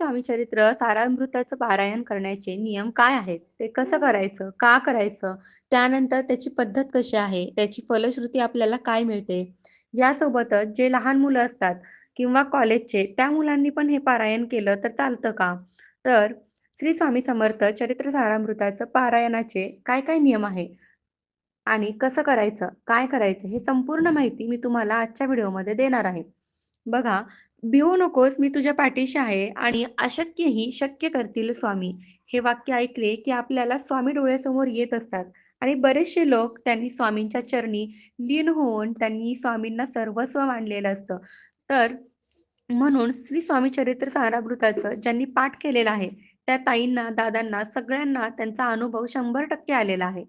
स्वामी चरित्र सारामृताचं पारायण करण्याचे नियम काय आहेत? ते कसं करायचं? का करायचं? त्यानंतर त्याची पद्धत कशी आहे? त्याची फलश्रुती आपल्याला काय मिळते? यासोबतच जे लहान मुलं असतात किंवा कॉलेजचे त्या मुलांनी पण हे पारायण केलं तर चालतं का? तर श्री स्वामी समर्थ चरित्र सारामृताचं पारायणाचे काय काय नियम आहे आणि कसं करायचं? काय करायचं? हे संपूर्ण माहिती मी तुम्हाला आजच्या व्हिडिओमध्ये देणार आहे. बघा, "भिवू नकोस, मी तुझ्या पाठीशी आहे आणि अशक्यही शक्य करतील स्वामी." हे वाक्य ऐकले की आपल्याला स्वामी डोळ्यासमोर येत असतात आणि बरेचसे लोक त्यांनी स्वामींच्या चरणी लीन होऊन त्यांनी स्वामींना सर्वस्व मानलेलं असतं. तर म्हणून श्री स्वामी चरित्र सारामृताचं ज्यांनी पाठ केलेला आहे, त्या ताईंना, दादांना, सगळ्यांना त्यांचा अनुभव 100% आलेला आहे.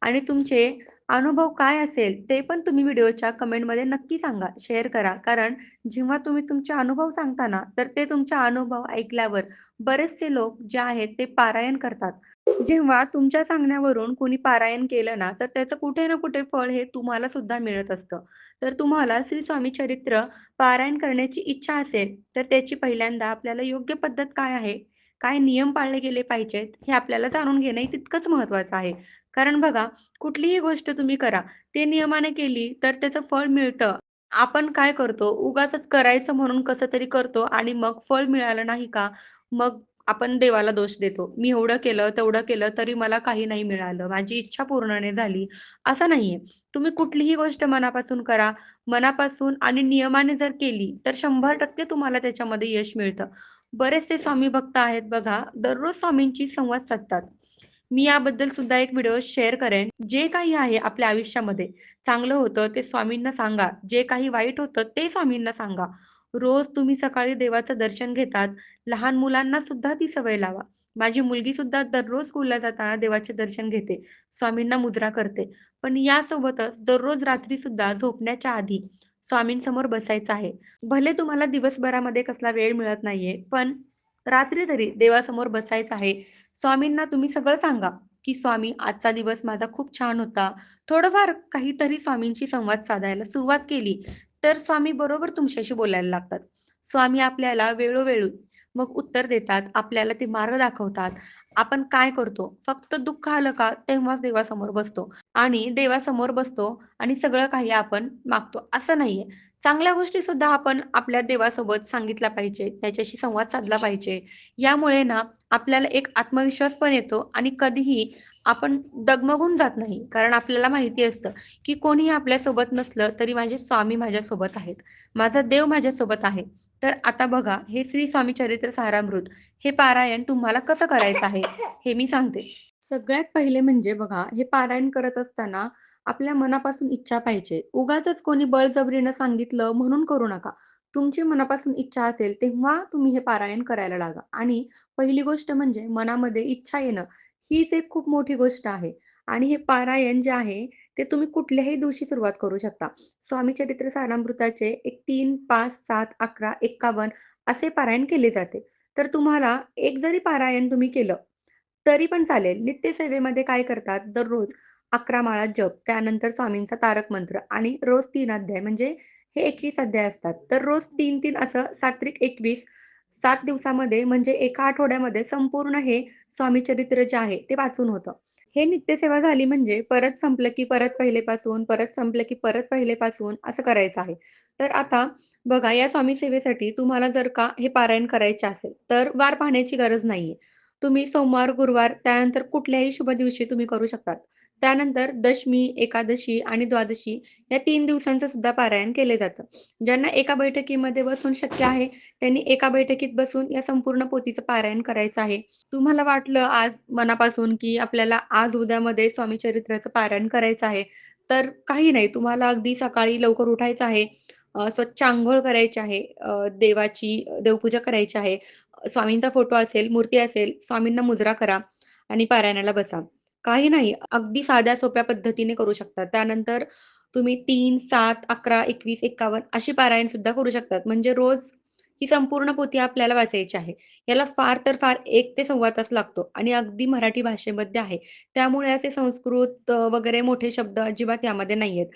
आणि तुमचे अनुभव काय असेल ते पण तुम्ही व्हिडिओच्या कमेंटमध्ये नक्की सांगा, शेअर करा. कारण जेव्हा तुम्ही तुमचे अनुभव सांगता ना, तर ते तुमचा अनुभव ऐकल्यावर बरेचसे लोक जे आहेत ते पारायण करतात. जेव्हा तुमच्या सांगण्यावरून कोणी पारायण केलं ना, तर त्याचं कुठे ना कुठे फळ हे तुम्हाला सुद्धा मिळत असतं. तर तुम्हाला श्री स्वामी चरित्र पारायण करण्याची इच्छा असेल, तर त्याची पहिल्यांदा आपल्याला योग्य पद्धत काय आहे, काय नियम पाळले गेले पाहिजेत, हे आपल्याला जाणून घेणे तितकंच महत्वाचं आहे. कारण बघा, कुठलीही गोष्ट तुम्ही करा, ते नियमाने केली तर त्याचं फळ मिळतं. आपण काय करतो, उगाचच करायचं म्हणून कसं तरी करतो आणि मग फळ मिळालं नाही का, मग आपण देवाला दोष देतो. मी एवढं केलं, तेवढं केलं, तरी मला काही नाही मिळालं, माझी इच्छा पूर्ण नाही झाली, असं नाहीये. तुम्ही कुठलीही गोष्ट मनापासून करा, मनापासून आणि नियमाने जर केली, तर 100% तुम्हाला त्याच्यामध्ये यश मिळतं. बरेचसे स्वामी भक्त आहेत बघा, दररोज स्वामींची संवाद साधतात. मी याबद्दल सुद्धा एक व्हिडिओ शेअर करेन. जे काही आहे आपल्या आयुष्यामध्ये चांगलं होतं ते स्वामींना सांगा. जे काही वाईट होतं ते स्वामींना सांगा. रोज तुम्ही सकाळी देवाचं दर्शन घेतात. लहान मुलांना सुद्धा ती सवय लावा. माझी मुलगी सुद्धा दररोज स्कूलला जाताना देवाचे दर्शन घेते. स्वामींना मुजरा करते. पण यासोबतच दररोज रात्री सुद्धा झोपण्याच्या आधी स्वामींसमोर बसायचं आहे. भले तुम्हाला दिवसभरामध्ये कसला वेळ मिळत नाहीये, पण रात्री तरी देवासमोर बसायचं आहे. स्वामींना तुम्ही सगळं सांगा, की "स्वामी आजचा दिवस माझा खूप छान होता." थोडंफार काहीतरी स्वामींशी संवाद साधायला सुरुवात केली, तर स्वामी बरोबर तुमच्याशी बोलायला लागतात. स्वामी आपल्याला वेळोवेळी मग उत्तर देतात, आपल्याला ते मार्ग दाखवतात. आपण काय करतो, फक्त दुःख आलं का तेव्हाच देवासमोर बसतो आणि देवासमोर बसतो आणि सगळं काही आपण मागतो, असं नाहीये. चांगल्या गोष्टी सुद्धा आपण आपल्या देवासोबत सांगितल्या पाहिजे, त्याच्याशी संवाद साधला पाहिजे. यामुळे ना आपल्याला एक आत्मविश्वास पण येतो आणि कधीही आपण डगमगून जात नाही. कारण आपल्याला माहिती असतं, की कोणीही आपल्यासोबत नसलं तरी माझे स्वामी माझ्यासोबत आहेत. माझा देव माझ्यासोबत आहे. तर आता बघा, हे श्री स्वामी चरित्र सारामृत हे पारायण तुम्हाला कसं करायचं आहे, हे मी सांगते. सगळ्यात पहिले म्हणजे बघा, हे पारायण करत असताना आपल्या मनापासून इच्छा पाहिजे. उगाचच कोणी बळजबरीनं सांगितलं म्हणून करू नका. तुमची मनापासून इच्छा असेल तेव्हा तुम्ही हे पारायण करायला लागा आणि पहिली गोष्ट म्हणजे मनामध्ये इच्छा येणं, हीच एक खूप मोठी गोष्ट आहे आणि हे पारायण जे आहे, ते तुम्ही कुठल्याही दिवशी सुरुवात करू शकता. स्वामी चरित्र सारामृताचे एक 3, 5, 7, 11, 51 असे पारायण केले जाते. तर तुम्हाला एक जरी पारायण तुम्ही केलं, तरी पण चालेल. नित्यसेवेमध्ये काय करतात, दररोज 11 माळा जप, त्यानंतर स्वामींचा तारक मंत्र आणि रोज तीन अध्याय म्हणजे हे 21 अध्याय असतात. तर रोज 3-3 असं सात्विक 21 सात दिवसामध्ये म्हणजे एका आठवड्यामध्ये संपूर्ण हे स्वामी चरित्र जे आहे ते वाचून होतं. हे नित्यसेवा झाली म्हणजे परत संपलं की परत पहिलेपासून, परत संपलं की परत पहिलेपासून असं करायचं आहे. तर आता बघा या स्वामी सेवेसाठी तुम्हाला जर का हे पारायण करायचे असेल, तर वार पाहण्याची गरज नाहीये. तुम्ही सोमवार, गुरुवार त्यानंतर कुठल्याही शुभ दिवशी तुम्ही करू शकतात. त्यानंतर दशमी, एकादशी आणि द्वादशी या तीन दिवसांचं सुद्धा पारायण केले जातं. ज्यांना एका बैठकीमध्ये बसून शक्य आहे, त्यांनी एका बैठकीत बसून या संपूर्ण पोथीचं पारायण करायचं आहे. तुम्हाला वाटलं आज मनापासून, की आपल्याला आज उद्यामध्ये स्वामी चरित्राचं पारायण करायचं आहे, तर काही नाही. तुम्हाला अगदी सकाळी लवकर उठायचं आहे. स्वच्छ आंघोळ करायची आहे. देवाची देवपूजा करायची आहे. स्वामींचा फोटो असेल, मूर्ती असेल, स्वामींना मुजरा करा आणि पारायणाला बसा. काही नाही, अगदी साध्या सोप्या पद्धतीने करू शकता. त्यानंतर तुम्ही 3, 7, 11, 21, 51 अशी पारायण सुद्धा करू शकतात. म्हणजे रोज ही संपूर्ण पोथी आपल्याला वाचायची आहे. याला फार तर फार एक ते सव्वा तास लागतो आणि अगदी मराठी भाषेमध्ये आहे. त्यामुळे असे संस्कृत वगैरे मोठे शब्द अजिबात यामध्ये नाहीयेत.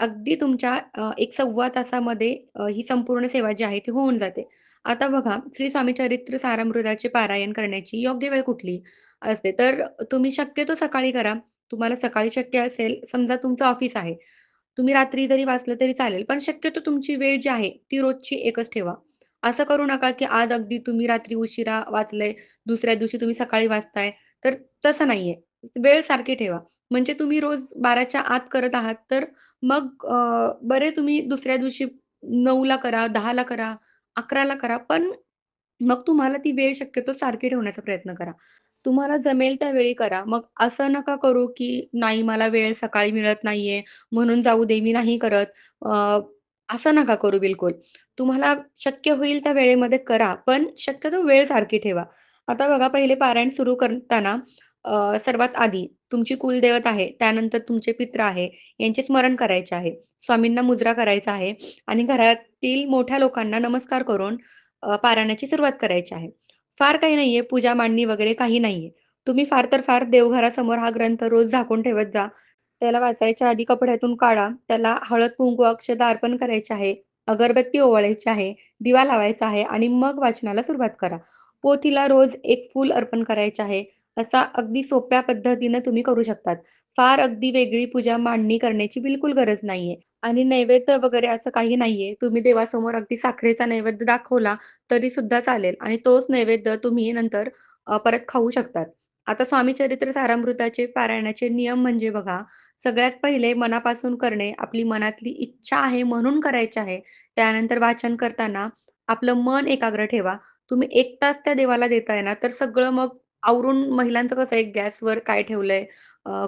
अगदी तुमच्या एक सव्वा तासामध्ये ही संपूर्ण सेवा जी आहे ती होऊन जाते. आता बघा, श्री स्वामी चरित्र सारामृताचे पारायण करण्याची योग्य वेळ कुठली असते? तर तुम्ही शक्यतो सकाळी करा. तुम्हाला सकाळी शक्य असेल, समजा तुमचं ऑफिस आहे. तुम्ही रात्री जरी वाचलं तरी चालेल. पण शक्यतो तुमची वेळ जी आहे, ती रोजची एकच ठेवा. असं करू नका, की आज अगदी तुम्ही रात्री उशिरा वाचलंय, दुसऱ्या दिवशी तुम्ही सकाळी वाचताय, तर तसं नाहीये. वेळ सारखी ठेवा. म्हणजे तुम्ही रोज 12च्या आत करत आहात, तर मग बरे तुम्ही दुसऱ्या दिवशी नऊला करा, 10ला करा, 11ला करा, पण मग तुम्हाला ती वेळ शक्यतो सारखी ठेवण्याचा प्रयत्न करा. तुम्हाला जमेल त्यावेळी करा. मग असं नका करू, की नाही मला वेळ सकाळी मिळत नाहीये, म्हणून जाऊ दे, मी नाही करत. अ, असं नका करू बिलकुल. तुम्हाला शक्य होईल त्या वेळेमध्ये करा, पण शक्यतो वेळ सारखी ठेवा. आता बघा पहिले पारायण सुरू करताना सर्वात आधी तुमची कुलदैवत आहे, त्यानंतर तुमचे पित्र आहे, यांचे स्मरण करायचे आहे. स्वामींना मुजरा करायचा आहे आणि घरातील मोठ्या लोकांना नमस्कार करून पारायणाची सुरुवात करायची आहे. फार काही नाहीये, पूजा मांडणी वगैरे काही नाहीये. तुम्ही फार तर फार देवघरासमोर हा ग्रंथ रोज झाकून ठेवत जा. त्याला वाचायच्या आधी कपड्यातून काढा. त्याला हळद-कुंकू, अक्षता अर्पण करायचे आहे. अगरबत्ती ओवाळायची आहे. दिवा लावायचा आहे आणि मग वाचनाला सुरुवात करा. पोथीला रोज एक फूल अर्पण करायचे आहे. असा अगदी सोप्या पद्धतीनं तुम्ही करू शकतात. फार अगदी वेगळी पूजा मांडणी करण्याची बिलकुल गरज नाहीये. आणि नैवेद्य वगैरे असं काही नाहीये. तुम्ही देवासमोर अगदी साखरेचा नैवेद्य दाखवला तरी सुद्धा चालेल आणि तोच नैवेद्य तुम्ही नंतर परत खाऊ शकतात. आता स्वामी चरित्र सारामृताचे पारायणाचे नियम म्हणजे बघा, सगळ्यात पहिले मनापासून करणे. आपली मनातली इच्छा आहे म्हणून करायची आहे. त्यानंतर वाचन करताना आपलं मन एकाग्र ठेवा. तुम्ही एक तास त्या देवाला देताय ना, तर सगळं मग आवरून महिलांचं कसं आहे गॅसवर काय ठेवलंय,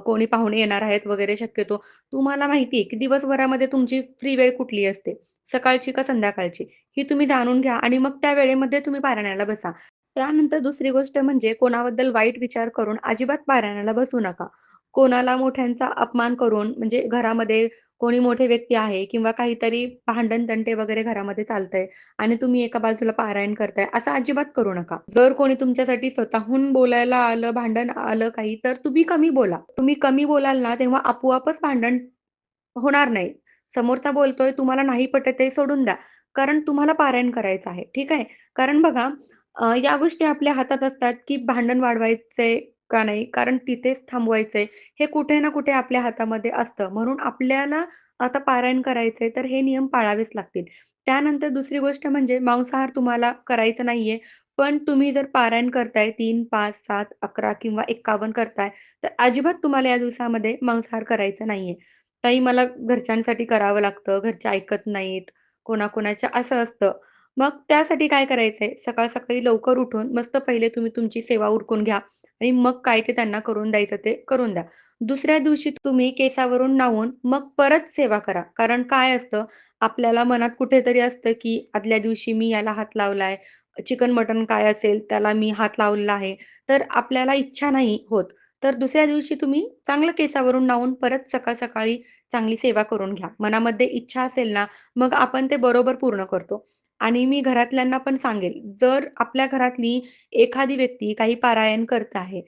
कोणी पाहुणे येणार आहेत वगैरे शक्यतो. तुम्हाला माहिती आहे की दिवसभरामध्ये तुमची फ्री वेळ कुठली असते, सकाळची का संध्याकाळची, ही तुम्ही जाणून घ्या आणि मग त्या वेळेमध्ये तुम्ही पारायणाला बसा. त्यानंतर दुसरी गोष्ट म्हणजे कोणाबद्दल वाईट विचार करून अजिबात पारायणाला बसू नका. कोणाला मोठ्यांचा अपमान करून म्हणजे घरामध्ये कोणी मोठे व्यक्ती आहे किंवा काहीतरी भांडण-तंटे वगैरे घरामध्ये चालतंय आणि तुम्ही एका बाजूला पारायण करताय, असं अजिबात करू नका. जर कोणी तुमच्यासाठी स्वतःहून बोलायला आलं, भांडण आलं काही, तर तुम्ही कमी बोला. तुम्ही कमी बोलाल ना, तेव्हा आपोआपच भांडण होणार नाही. समोरचा बोलतोय, तुम्हाला नाही पटत आहे, सोडून द्या. कारण तुम्हाला पारायण करायचं आहे, ठीक आहे. कारण बघा या गोष्टी आपल्या हातात असतात, की भांडण वाढवायचे का नाही, कारण तिथेच थांबवायचंय, हे कुठे ना कुठे आपल्या हातामध्ये असतं. म्हणून आपल्याला आता पारायण करायचंय, तर हे नियम पाळावेच लागतील. त्यानंतर दुसरी गोष्ट म्हणजे मांसाहार तुम्हाला करायचा नाहीये, पण तुम्ही जर पारायण करताय 3, 5, 7, 11 किंवा 51 करताय, तर अजिबात तुम्हाला या दिवसामध्ये मांसाहार करायचा नाहीये. ताई मला घरच्यांसाठी करावं लागतं, घरचे ऐकत नाहीत, कोणाकोणाच्या असं असतं. मग त्यासाठी काय करायचंय, सकाळ-सकाळी लवकर उठून मस्त पहिले तुम्ही तुमची सेवा उरकून घ्या आणि मग काय ते त्यांना करून द्यायचं ते करून द्या. दुसऱ्या दिवशी तुम्ही केसावरून नावून मग परत सेवा करा. कारण काय असतं, आपल्याला मनात कुठेतरी असतं, की आदल्या दिवशी मी याला हात लावलाय, चिकन मटन काय असेल त्याला मी हात लावलेला आहे. तर आपल्याला इच्छा नाही होत. तर दुसऱ्या दिवशी तुम्ही चांगलं केसावरून लावून परत सकाळ-सकाळी चांगली सेवा करून घ्या. मनामध्ये इच्छा असेल ना, मग आपण ते बरोबर पूर्ण करतो. आणि मी घरातल्यांना पण सांगेल, जर आपल्या घरातली एखादी व्यक्ती काही पारायण करत आहे,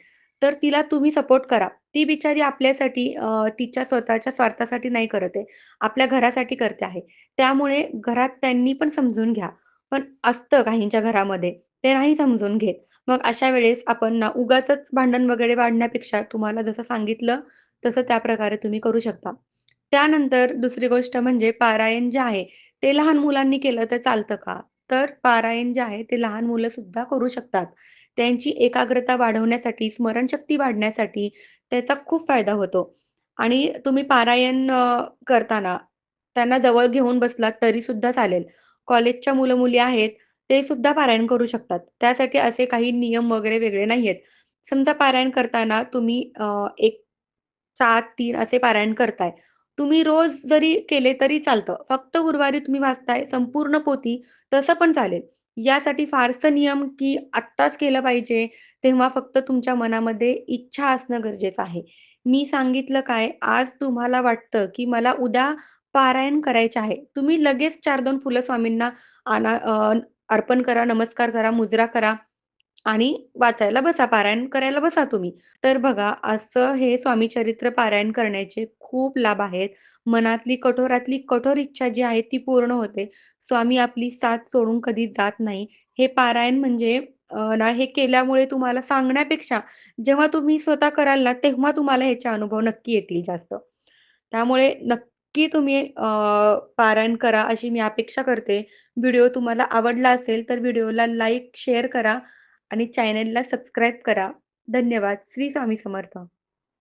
तर तिला तुम्ही सपोर्ट करा. ती बिचारी आपल्यासाठी तिच्या स्वतःच्या स्वार्थासाठी नाही करत आहे. आपल्या घरासाठी करते आहे. त्यामुळे घरात त्यांनी पण समजून घ्या. पण असतं काहींच्या घरामध्ये, ते नाही समजून घेत. मग अशा वेळेस आपण ना उगाचच भांडण वगैरे वाढण्यापेक्षा तुम्हाला जसं सांगितलं, तसं त्या प्रकारे तुम्ही करू शकता. त्यानंतर दुसरी गोष्ट म्हणजे पारायण जे आहे, ते लहान मुलांनी केलं तर चालतं का? तर पारायण जे आहे ते लहान मुलं सुद्धा करू शकतात. त्यांची एकाग्रता वाढवण्यासाठी, स्मरणशक्ती वाढण्यासाठी त्याचा खूप फायदा होतो. आणि तुम्ही पारायण करताना त्यांना जवळ घेऊन बसलात तरी सुद्धा चालेल. कॉलेजच्या मुलं-मुली आहेत, ते सुद्धा पारायण करू शकतात. त्यासाठी असे काही नियम वगैरे वेगळे नाहीयेत. समजा पारायण करताना तुम्ही एक 7-3 असे पारायण करताय. तुम्ही रोज जरी केले तरी चालतं. फक्त गुरुवारी तुम्ही वाचताय संपूर्ण पोती तसं पण चालेल. यासाठी फारसं नियम की आत्ताच केलं पाहिजे, तेव्हा फक्त तुमच्या मनामध्ये इच्छा असणं गरजेचं आहे. मी सांगितलं काय, आज तुम्हाला वाटतं की मला उद्या पारायण करायचे आहे. तुम्ही लगेच 4-2 फुलं स्वामींना आणा अर्पण करा, नमस्कार करा, मुजरा करा आणि वाचायला बसा, पारायण करायला बसा तुम्ही. तर बघा, असं हे स्वामी चरित्र पारायण करण्याचे खूप लाभ आहेत. मनातली कठोरातली कठोर इच्छा जी आहे ती पूर्ण होते. स्वामी आपली साथ सोडून कधी जात नाही. हे पारायण म्हणजे ना हे केल्यामुळे तुम्हाला सांगण्यापेक्षा जेव्हा तुम्ही स्वतः कराल ना, तेव्हा तुम्हाला ह्याचे अनुभव नक्की येतील जास्त. त्यामुळे नक्की तुम्ही पारायण करा अशी मी अपेक्षा करते. व्हिडिओ तुम्हाला आवडला असेल तर व्हिडिओला लाईक, शेअर करा आणि चॅनेलला सबस्क्राईब करा. धन्यवाद. श्री स्वामी समर्थ.